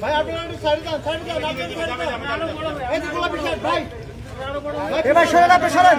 ভাই আপনারা একটু সাইড দাও সাইড দাও না সাইড দাও এই যে গোলাপি শার্ট ভাই এবার সরেন আপনি সরেন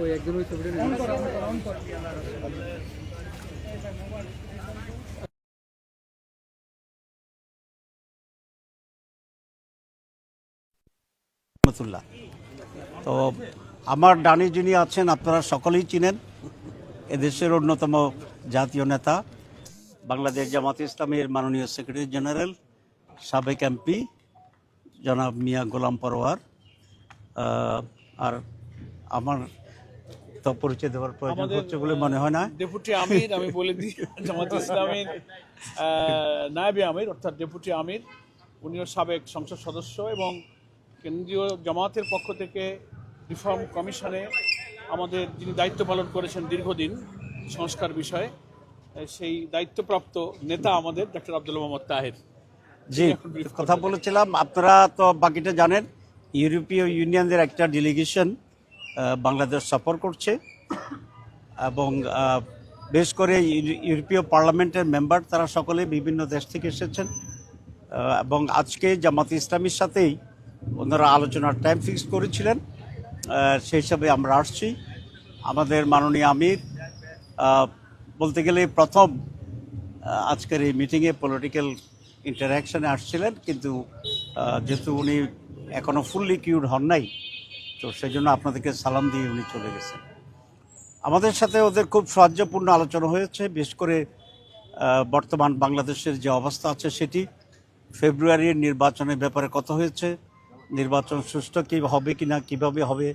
ওই একজন ওই ছবিটা তো আমার ডানে যিনি আছেন, আপনারা সকলেই চিনেন, এদেশের অন্যতম জাতীয় নেতা, বাংলাদেশ জামাত ইসলামের মাননীয় সেক্রেটারি জেনারেল, সাবেক এমপি, জনাব মিয়া গোলাম পরোয়ার আর আমার তো পরিচয় দেওয়ার প্রয়োজন হচ্ছে বলে মনে হয় না। ডেপুটি আমির আমি বলে দিই জামাত ইসলামের নায়েবে আমির অর্থাৎ ডেপুটি আমির উনিও সাবেক সংসদ সদস্য এবং কেন্দ্রীয় জামাতের পক্ষ থেকে রিফর্ম কমিশনে আমাদের যিনি দায়িত্ব পালন করেছেন দীর্ঘদিন সংস্কার বিষয়ে সেই দায়িত্বপ্রাপ্ত নেতা আমাদের ডক্টর আব্দুল মোহাম্মদ তাহের। জি কথা বলেছিলাম আপনারা তো বাকিটা জানেন ইউরোপীয় ইউনিয়নের একটা ডেলিগেশন বাংলাদেশ সফর করছে এবং বেশ করে ইউ- ইউরোপীয় পার্লামেন্টের মেম্বার তারা সকলে বিভিন্ন দেশ থেকে এসেছেন। এবং আজকে জামাত ইসলামীর সাথেই ওনারা আলোচনার টাইম ফিক্স করেছিলেন। সেই হিসাবে আমরা আসছি। আমাদের মাননীয় আমির বলতে গেলে প্রথম আজকের এই মিটিংয়ে পলিটিক্যাল ইন্টারাকশনে আসছিলেন। কিন্তু যেহেতু উনি এখনও ফুললি কিউড হন নাই তো সেই জন্য আপনাদেরকে সালাম দিয়ে উনি চলে গেছেন। আমাদের সাথে ওদের খুব সাহায্যপূর্ণ আলোচনা হয়েছে, বিশেষ করে বর্তমান বাংলাদেশের যে অবস্থা আছে সেটি ফেব্রুয়ারির নির্বাচনের ব্যাপারে কথা হয়েছে। নির্বাচন সুষ্ঠু কী হবে কি না কীভাবে হবে,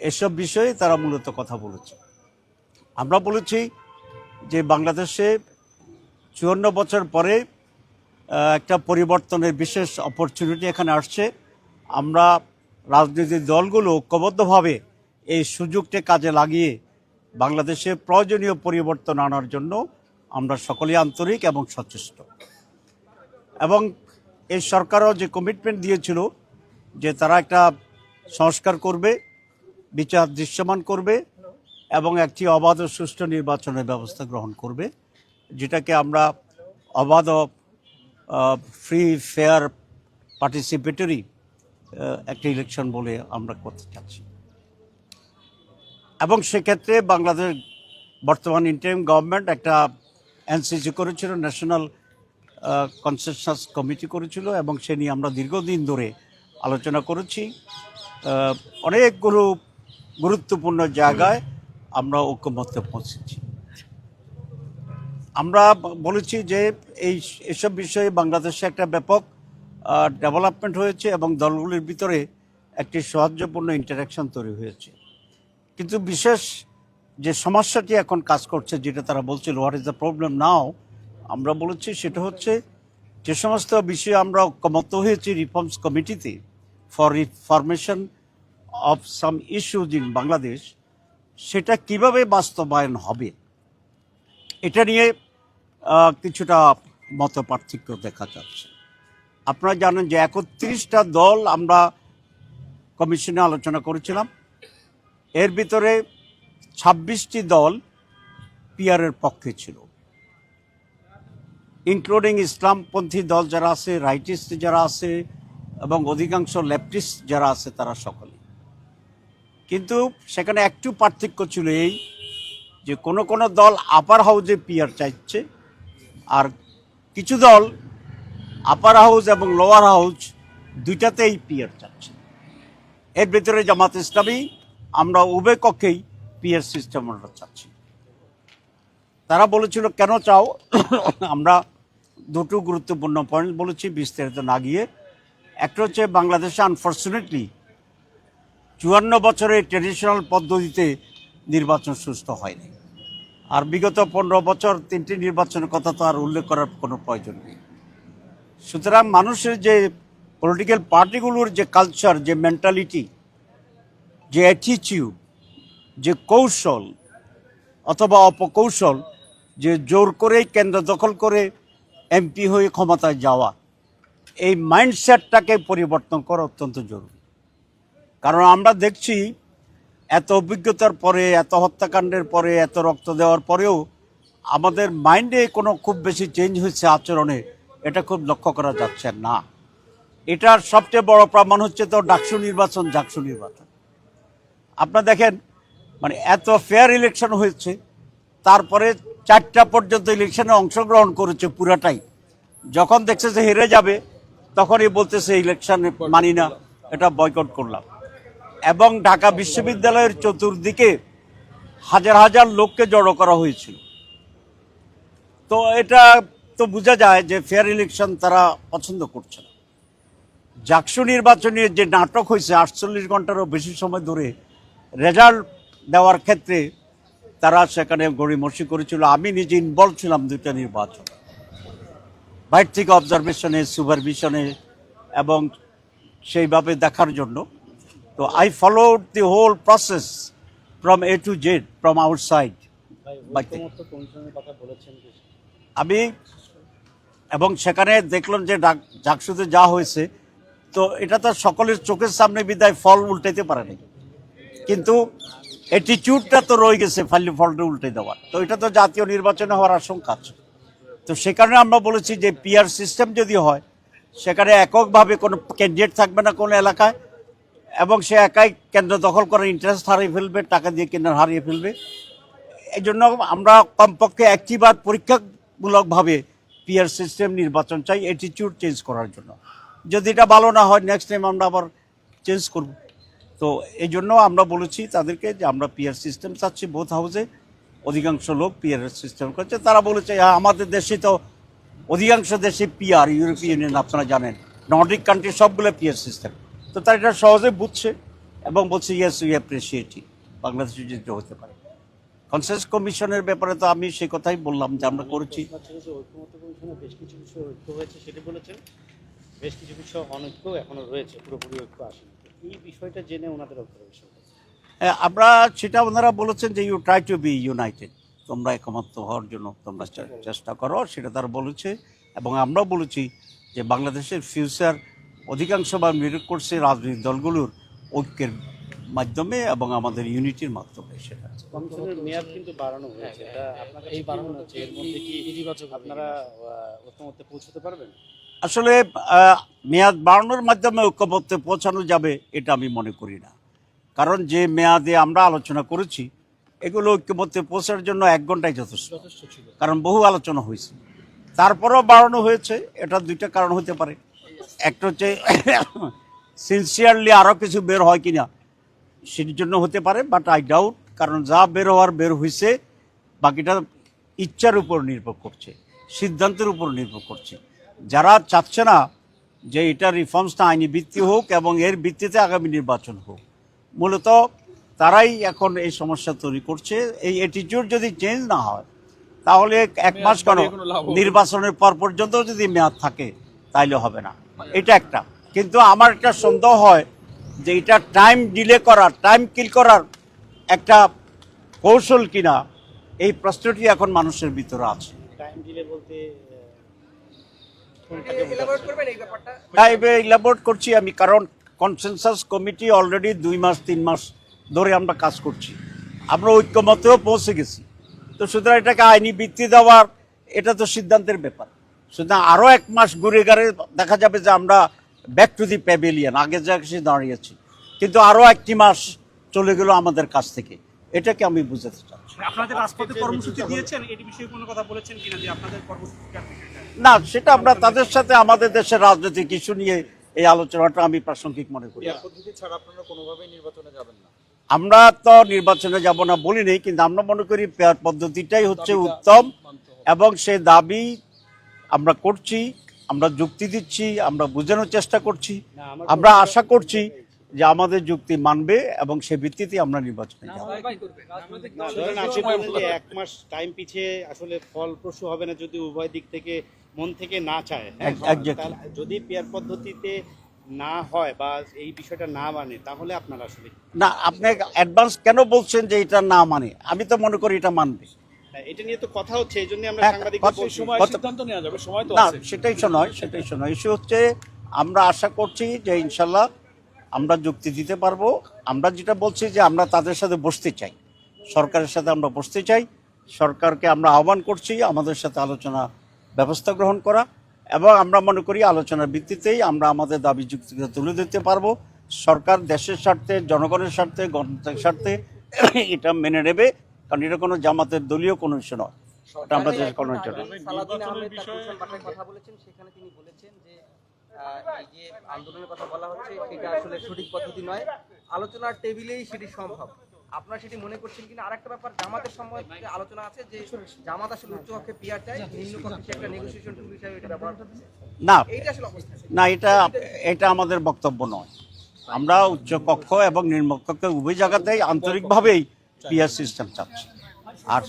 এসব বিষয়ে তারা মূলত কথা বলেছে। আমরা বলেছি যে বাংলাদেশে চুয়ান্ন বছর পরে একটা পরিবর্তনের বিশেষ অপরচুনিটি এখানে আসছে। আমরা রাজনৈতিক দলগুলো ঐক্যবদ্ধভাবে এই সুযোগটি কাজে লাগিয়ে বাংলাদেশে প্রয়োজনীয় পরিবর্তন আনার জন্য আমরা সকলেই আন্তরিক এবং সচেষ্ট। এবং এই সরকারও যে কমিটমেন্ট দিয়েছিল যে তারা একটা সংস্কার করবে, বিচার দৃশ্যমান করবে এবং একটি অবাধ ও সুষ্ঠু নির্বাচনের ব্যবস্থা গ্রহণ করবে, যেটাকে আমরা অবাধ ফ্রি ফেয়ার পার্টিসিপেটরি একটা ইলেকশন বলে আমরা করতে চাচ্ছি। এবং সেক্ষেত্রে বাংলাদেশ বর্তমান ইন্টারিম গভর্নমেন্ট একটা এনসিসি করেছিল ন্যাশনাল কনসেনসাস কমিটি করেছিল এবং সে নিয়ে আমরা দীর্ঘদিন ধরে আলোচনা করেছি। অনেকগুলো গুরুত্বপূর্ণ জায়গায় আমরা ঐক্যমত্যে পৌঁছেছি। আমরা বলেছি যে এই, এসব বিষয়ে বাংলাদেশে একটা ব্যাপক ডেভেলপমেন্ট হয়েছে এবং দলগুলির ভিতরে একটি সৌহার্দ্যপূর্ণ ইন্টারাকশন তৈরি হয়েছে। কিন্তু বিশেষ যে সমস্যাটি এখন কাজ করছে, যেটা তারা বলছিল what is the problem now আমরা বলেছি, সেটা হচ্ছে যে সমস্ত বিষয়ে আমরা ঐক্যমত্য হয়েছি রিফর্মস কমিটিতে for reformation of some issues in Bangladesh সেটা কীভাবে বাস্তবায়ন হবে? এটা নিয়ে কিছুটা মত পার্থক্য দেখা যাচ্ছে। আপনারা জানেন যে একত্রিশটা দল আমরা কমিশনে আলোচনা করেছিলাম। এর ভিতরে ছাব্বিশটি দল পিয়ারের পক্ষে ছিল। ইনক্লুডিং ইসলামপন্থী দল যারা আছে, রাইটিস্ট যারা আছে, এবং অধিকাংশ লেফটিস্ট যারা আছে, তারা সকলে কিন্তু সেখানে একটু পার্থক্য ছিল এই যে কোনো কোনো দল আপার হাউজে পিয়ার চাইছে, আর কিছু দল আপার হাউস এবং লোয়ার হাউস দুইটাতেই পিয়ার চাচ্ছে। এর ভিতরে জামাত ইসলামী, আমরা উভয় কক্ষেই পিয়ার সিস্টেম আমরা চাচ্ছি। তারা বলেছিল, কেন চাও? আমরা দুটো গুরুত্বপূর্ণ পয়েন্ট বলেছি, বিস্তারিত না গিয়ে। একটা হচ্ছে বাংলাদেশে আনফর্চুনেটলি চুয়ান্ন বছরের ট্রেডিশনাল পদ্ধতিতে নির্বাচন সুস্থ হয়নি। আর বিগত পনেরো বছর তিনটি নির্বাচনের কথা তো আর উল্লেখ করার কোনো প্রয়োজন নেই। সুতরাং মানুষের যে পলিটিক্যাল পার্টিগুলোর যে কালচার যে মেন্টালিটি যে অ্যাটিচিউড যে কৌশল অথবা অপকৌশল, যে জোর করেই কেন্দ্র দখল করে এমপি হয়ে ক্ষমতায় যাওয়া, এই মাইন্ডসেটটাকে পরিবর্তন করা অত্যন্ত জরুরি। কারণ আমরা দেখছি এত অভিজ্ঞতার পরে, এত হত্যাকাণ্ডের পরে, এত রক্ত দেওয়ার পরেও আমাদের মাইন্ডে কোনো খুব বেশি চেঞ্জ হয়েছে আচরণে। এটা খুব লক্ষ্য করা যাচ্ছে না। এটার সবচেয়ে বড় প্রমাণ হচ্ছে তো ডাকসু নির্বাচন জাকসু নির্বাচন। আপনারা দেখেন মানে এত ফেয়ার ইলেকশন হয়েছে, তারপরে চারটা পর্যন্ত ইলেকশনে অংশগ্রহণ করেছে পুরাটাই। যখন দেখছে যে হেরে যাবে, তখনই বলতেছে ইলেকশন মানি না, এটা বয়কট করলাম। এবং ঢাকা বিশ্ববিদ্যালয়ের চতুর্দিকে হাজার হাজার লোককে জড়ো করা হয়েছিল। তো এটা তো বোঝা যায় যে ফেয়ার ইলেকশন তারা পছন্দ করছে না। জাকসু নির্বাচনের যে নাটক হয়েছে আটচল্লিশ ঘন্টারও বেশি সময় ধরে রেজাল্ট দেওয়ার ক্ষেত্রে তারা সেখানে গড়িমসি করেছিল। আমি নিজে ইনভলভ ছিলাম দুইটা নির্বাচন। বাইর থেকে অবজারভেশনে সুপারভিশনে এবং সেইভাবে দেখার জন্য। তো I follow the whole process from A to Z from outside আমি এবং সেখানে দেখলাম যে ডাক- জাকসুতে যা হয়েছে, তো এটা তো সকলের চোখের সামনে বিদায় ফল উল্টাইতে পারেনি কিন্তু অ্যাটিচিউডটা তো রয়ে গেছে ফাইলে ফলটা উল্টে দেওয়ার। তো এটা তো জাতীয় নির্বাচনে হওয়ার আশঙ্কা আছে। তো সে কারণে আমরা বলেছি যে পিআর সিস্টেম যদি হয়, সেখানে এককভাবে কোনো ক্যান্ডিডেট থাকবে না কোনো এলাকায়, এবং সে একাই কেন্দ্র দখল করে ইন্টারেস্ট হারিয়ে ফেলবে, টাকা দিয়ে কেন্দ্র হারিয়ে ফেলবে। এই জন্য আমরা কমপক্ষে একটিবার পরীক্ষামূলকভাবে পিআর সিস্টেম নির্বাচন চাই অ্যাটিটিউড চেঞ্জ করার জন্য। যদি এটা ভালো না হয় নেক্সট টাইম আমরা আবার চেঞ্জ করব। তো এই জন্য আমরা বলেছি তাদেরকে যে আমরা পিআর সিস্টেম চাচ্ছি বোথ হাউসে অধিকাংশ লোক পিআর সিস্টেম করছে। তারা বলেছে হ্যাঁ আমাদের দেশে তো অধিকাংশ দেশে পিআর ইউরোপীয় ইউনিয়ন আপনারা জানেন। নর্ডিক কান্ট্রি সবগুলো পিআর সিস্টেম তো তারা এটা সহজে বুঝছে এবং বলছে ইয়েস উই অ্যাপ্রিসিয়েট বাংলাদেশে যদি হতে পারে। কনসেন্স কমিশনের ব্যাপারে তো আমি সেই কথাই বললাম যে আমরা করেছি। রয়েছে পুরোপুরি ঐক্য এই বিষয়টা জেনে ওনাদের আমরা সেটা ওনারা বলেছেন যে you try to be united তোমরা একমত্য হওয়ার জন্য তোমরা চেষ্টা করো, সেটা তারা বলেছে। এবং আমরাও বলেছি যে বাংলাদেশের ফিউচার অধিকাংশ বা নিয়োগ করছে রাজনৈতিক দলগুলোর ঐক্যের মাধ্যমে এবং আমাদের ইউনিটির মাধ্যমে সেটা। কমিশনের মেয়াদ কিন্তু বাড়ানো হয়েছে। এটা এই বাড়ানো হচ্ছে? এর মধ্যে কি ইতিবাচক আপনারা ঐক্যমত্যে পৌঁছতে পারবেন? আসলে মেয়াদ বাড়ানোর মাধ্যমে ঐক্যমত্যে পৌঁছানো যাবে এটা আমি মনে করি না। কারণ যে মেয়াদে আমরা আলোচনা করেছি এগুলো ঐক্যমত্যে পৌঁছার জন্য এক ঘন্টাই যথেষ্ট। যথেষ্ট কারণ বহু আলোচনা হয়েছে। তারপরেও বাড়ানো হয়েছে এটা দুইটা কারণ হতে পারে। একটা হচ্ছে সিনসিয়ারলি আরও কিছু বের হয় কিনা সেটির জন্য হতে পারে বাট আই ডাউট কারণ যা বের হওয়ার বের হয়েছে বাকিটা ইচ্ছার উপর নির্ভর করছে সিদ্ধান্তের উপর নির্ভর করছে। যারা চাচ্ছে না যে এটা রিফর্মসটা আইনি ভিত্তি হোক এবং এর ভিত্তিতে আগামী নির্বাচন হোক মূলত তারাই এখন এই সমস্যা তৈরি করছে। এই অ্যাটিটিউড যদি চেঞ্জ না হয় তাহলে এক মাস কেন। নির্বাচনের পর পর্যন্ত যদি মেয়াদ থাকে তাইলে হবে না। এটা একটা। কিন্তু আমার একটা সন্দেহ হয় যে এটা টাইম ডিলে করার টাইম কিল করার একটা কৌশল কিনা এই প্রশ্নটি এখন মানুষের ভিতরে আছে। টাইম বলতে ইলাবোরেট করছি আমি কারণ কনসেনসাস কমিটি অলরেডি দুই মাস তিন মাস ধরে আমরা কাজ করছি। আমরা ঐক্যমতেও পৌঁছে গেছি। তো সুতরাং এটাকে আইনি বৃত্তি দেওয়ার এটা তো সিদ্ধান্তের ব্যাপার। সুতরাং আরও এক মাস ঘুরে গেলে দেখা যাবে যে আমরা ব্যাক টু দি প্যাভিলিয়ন আগে যা কিছু দাঁড়িয়েছি। কিন্তু আরও একটি মাস চলে গেল আমাদের কাছ থেকে। এটাকে আমি বুঝাতে চাচ্ছি। আপনাদের রাজপথে কর্মসূচি দিয়েছেন? এটি বিষয়ে কোনো কথা বলেছেন কিনা যে আপনাদের কর্মসূচি না সেটা আমরা তাদের সাথে আমাদের দেশের রাজনৈতিক ইস্যু নিয়ে এই আলোচনাটা আমি প্রাসঙ্গিক মনে করি। ছাড়া আপনারা কোনোভাবেই নির্বাচনে যাবেন না। আমরা তো নির্বাচনে যাব না বলিনি কিন্তু আমরা মনে করি পেয়ার পদ্ধতিটাই হচ্ছে উত্তম এবং সে দাবি আমরা করছি। আমরা যুক্তি দিচ্ছি আমরা বোঝানোর চেষ্টা করছি। আমরা আশা করছি যে আমাদের যুক্তি মানবে এবং সে ভিত্তিতে আমরা নির্বাচনে যাব এক মাস টাইম পিছিয়ে আসলে ফলপ্রসূ হবে না যদি উভয় দিক থেকে মন থেকে না চায় হ্যাঁ. যদি পেয়ার পদ্ধতিতে না হয় বা এই বিষয়টা না মানে তাহলে আপনারা আসলে না আপনি অ্যাডভান্স কেন বলছেন যে এটা না মানে? আমি তো মনে করি এটা মানবে। এটা নিয়ে তো কথা হচ্ছে এই জন্য আমরা হ্যাঁ, সাংবাদিক কথা- সেই সময় সিদ্ধান্ত নেওয়া যাবে সময় তো আছে। সেটাই শোনয় সেটাই শোনয় ইস্যু হচ্ছে আমরা আশা করছি যে ইনশাল্লাহ আমরা যুক্তি দিতে পারব। আমরা যেটা বলছি যে আমরা তাদের সাথে বসতে চাই। সরকারের সাথে আমরা বসতে চাই। সরকারকে আমরা আহ্বান করছি আমাদের সাথে আলোচনা ব্যবস্থা গ্রহণ করা এবং আমরা মনে করি আলোচনার ভিত্তিতেই আমরা আমাদের দাবি যুক্তিকে তুলে দিতে পারব। সরকার দেশের স্বার্থে জনগণের স্বার্থে গণতন্ত্রের স্বার্থে এটা মেনে নেবে। কারণ এটা কোনো জামাতের দলীয় কোনো ইস্যু নয়। এটা আমরা জন্য গুলশান পাঠায় কথা বলেছেন সেখানে তিনি বলেছেন যে যে আন্দোলনের কথা বলা হচ্ছে সেটা আসলে সঠিক পদ্ধতি নয়। আলোচনার টেবিলেই সেটি সম্ভব। আপনারা সেটি মনে করছেন কিনা? আরেকটা ব্যাপার জামাতের সময় আলোচনা আছে যে জামাত আসলে উচ্চ কক্ষে পিয়ার চাই নিম্ন কক্ষে একটা নেগোসিয়েশন টুল হিসাবে এটা ব্যবহার করছে। না। এইটা আসলে অবস্থা। না এটা এটা আমাদের বক্তব্য নয়। আমরা উচ্চ কক্ষ এবং নিম্ন কক্ষ উভয় জায়গাতেই আন্তরিকভাবেই পিয়ার সিস্টেম চাচ্ছি আর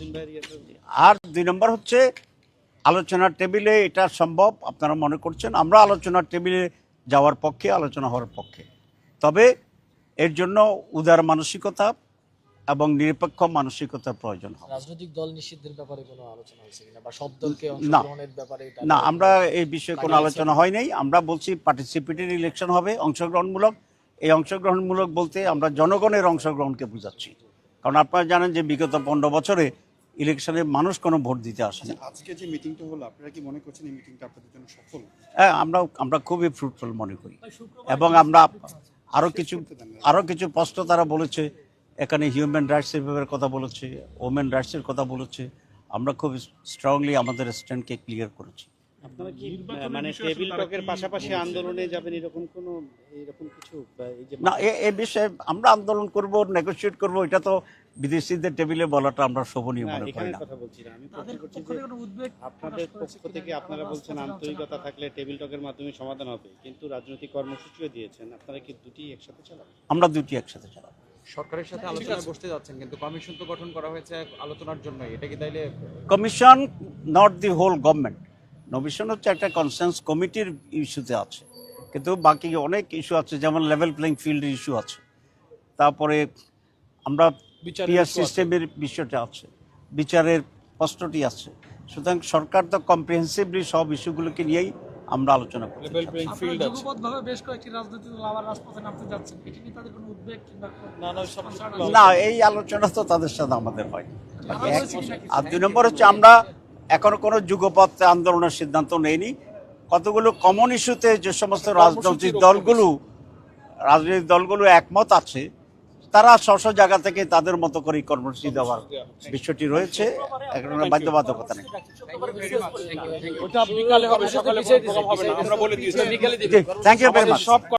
দিয়ে। আর দুই নম্বর হচ্ছে আলোচনার টেবিলে এটা সম্ভব আপনারা মনে করছেন আমরা আলোচনার টেবিলে যাওয়ার পক্ষে আলোচনা হওয়ার পক্ষে। তবে এর জন্য উদার মানসিকতা এবং নিরপেক্ষ মানসিকতার প্রয়োজন হবে। রাজনৈতিক দল নিষিদ্ধের ব্যাপারে কোনো আলোচনা হয়েছে কিনা বা সব দলকে না। অংশগ্রহণের ব্যাপারে না আমরা এই বিষয়ে কোনো আলোচনা হয় নাই। আমরা বলছি পার্টিসিপেটরি ইলেকশন হবে অংশগ্রহণমূলক। এই অংশগ্রহণমূলক বলতে আমরা জনগণের অংশগ্রহণকে বোঝাচ্ছি। কারণ আপনারা জানেন যে বিগত পনেরো বছরে ইলেকশনে মানুষ কোনো ভোট দিতে আসে না। আজকে যে মিটিংটা হলো আপনারা কি মনে করছেন এই মিটিংটা আপনাদের জন্য সফল? হ্যাঁ আমরা আমরা খুবই ফ্রুটফুল মনে করি। এবং আমরা আরও কিছু আরও কিছু প্রশ্ন তারা বলেছে। এখানে হিউম্যান রাইটসের ব্যাপারে কথা বলেছে ওমেন রাইটসের কথা বলেছে। আমরা খুব স্ট্রংলি আমাদের স্ট্যান্ডকে ক্লিয়ার করেছি। আপনারা কি মানে টেবিল টকের পাশাপাশি আন্দোলনে যাবেন এরকম কোনো এরকম কিছু বা এই যে না এ- বিষয়ে আমরা আন্দোলন করব নেগোশিয়েট করব এটা তো বিদেশিদের টেবিলে বলাটা আমরা শোভনীয় মনে করি না। কথা বলছি না। আমি প্রশ্ন করছি যে আপনাদের পক্ষ থেকে আপনারা বলছেন আন্তরিকতা থাকলে টেবিল টকের মাধ্যমে সমাধান হবে কিন্তু রাজনৈতিক কর্মসূচিও দিয়েছেন। আপনারা কি দুটি একসাথে চালাবেন? আমরা দুটি একসাথে চালাবো। সরকারের সাথে আলোচনায় বসতে যাচ্ছেন কিন্তু কমিশন তো গঠন করা হয়েছে আলোচনার জন্য এটা কি তাইলে commission not the whole government commission হচ্ছে একটা কনসেন্স কমিটির ইস্যুতে আছে। কিন্তু বাকি অনেক ইস্যু আছে যেমন লেভেল প্লেইং ফিল্ডের ইস্যু আছে। তারপরে আমরা পিয়ার সিস্টেমের বিষয়টা আছে বিচারের প্রশ্নটি আছে। সুতরাং সরকার তো কম্প্রিহেন্সিভলি সব ইস্যুগুলোকে নিয়েই আমরা আলোচনা করতে লেভেল চাচ্ছি। প্লেইং ফিল্ড আছে। যুগপৎভাবে বেশ কয়েকটি রাজনৈতিক দল আবার রাজপথে নামতে যাচ্ছেন। এটি নিয়ে তাদের কোনো উদ্বেগ না এই আলোচনা তো তাদের সাথে আমাদের হয়? আর দুই নম্বর হচ্ছে আমরা এখনও কোনো যুগপথ আন্দোলনের সিদ্ধান্ত নেইনি কতগুলো কমন ইস্যুতে যে সমস্ত রাজনৈতিক দলগুলো রাজনৈতিক দলগুলো একমত আছে তারা স্ব স্ব জায়গা থেকে তাদের মতো করে কর্মসূচি দেওয়ার বিষয়টি রয়েছে। এখন বাধ্যবাধকতা নেই। থ্যাংক ইউ ভেরি মাচ সব